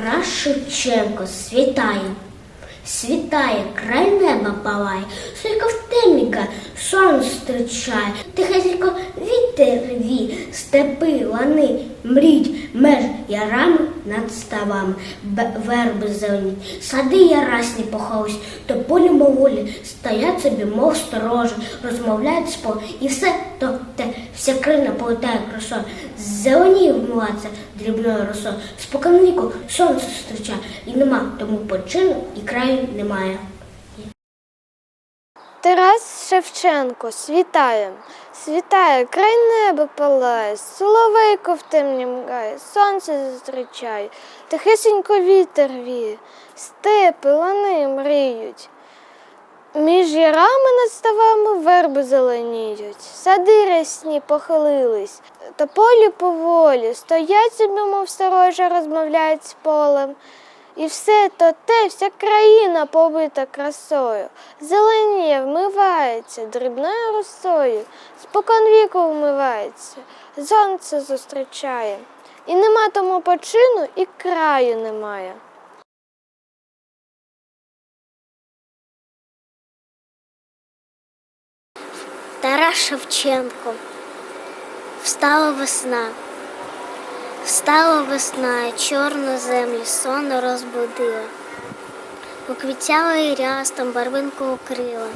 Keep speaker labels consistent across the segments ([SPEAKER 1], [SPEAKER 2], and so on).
[SPEAKER 1] Тарас Шевченко світає, світає, край неба палає, Сілько в темніка сон зустрічає, тихесенько вітер ві, степи, лани, мріть, меж ярами над ставами, верби зелені, сади ярасні похолось, то полі моволі стоять собі, мов сторожі, розмовляють спо, і все то те, вся крина полетає красою, зеленіє вмивається дрібною росою, спокон віку сонце зустрічає, і нема тому почину, і краю немає.
[SPEAKER 2] Тарас Шевченко світає, світає, край неба палає, соловейко в темні мгає, сонце зустрічає, тихесенько вітер віє, степи, лани мріють. Між ярами над ставами верби зеленіють, сади рясні похилились, тополі поволі, стоять собі, мов сторожа, розмовляють з полем. І все то те, вся країна побита красою, зеленіє, вмивається, дрібною росою, спокон віку вмивається, сонце зустрічає. І нема тому почину, і краю немає.
[SPEAKER 1] Тарас Шевченко. Встала весна. Встала весна, і чорну землю сонно розбудила. Поквітяла і рястом барвинку укрила,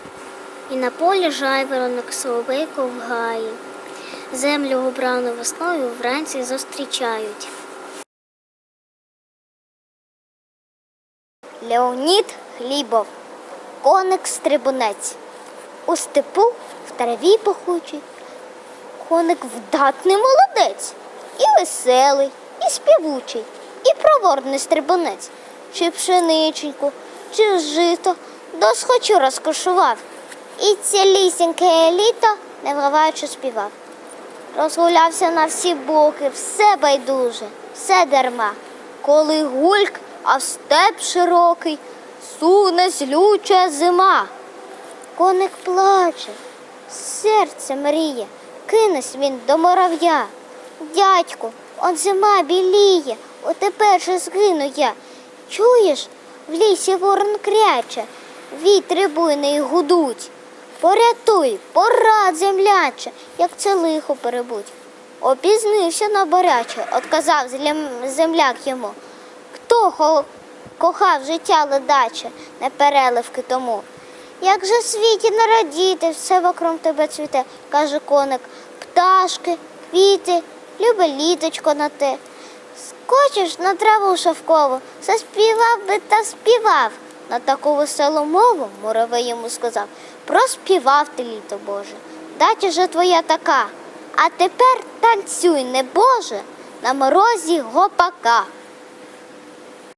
[SPEAKER 1] і на полі жайворонок соловейку в гаї. Землю убрану весною вранці зустрічають.
[SPEAKER 3] Леонід Хлібов, коник стрибунець. У степу в траві пахучий. Коник вдатний молодець, і веселий, і співучий, і проворний стрибунець. Чи пшениченьку, чи жито досхочу розкошував. І цілісіньке літо не вгаваючи співав. Розгулявся на всі боки, все байдуже, все дарма. Коли гульк, а степ широкий, суне злюча зима. Коник плаче, серце мріє, кинесь він до морав'я. Дядьку, он зима біліє, отепер же згину я. Чуєш, в лісі ворон кряче, вітри буйний гудуть. Порятуй, порад, земляче, як це лихо перебудь. Опізнився на боряче, отказав земляк йому. Хто кохав життя ледаче, не переливки тому. Як же світі не радіти, все вокруг тебе цвіте, каже коник. Пташки, квіти, любе літочко на те. Скочиш на траву шовкову, заспівав би та співав. На таку веселу мову муравей йому сказав, проспівав ти літо Боже, дача же твоя така. А тепер танцюй, не Боже, на морозі гопака.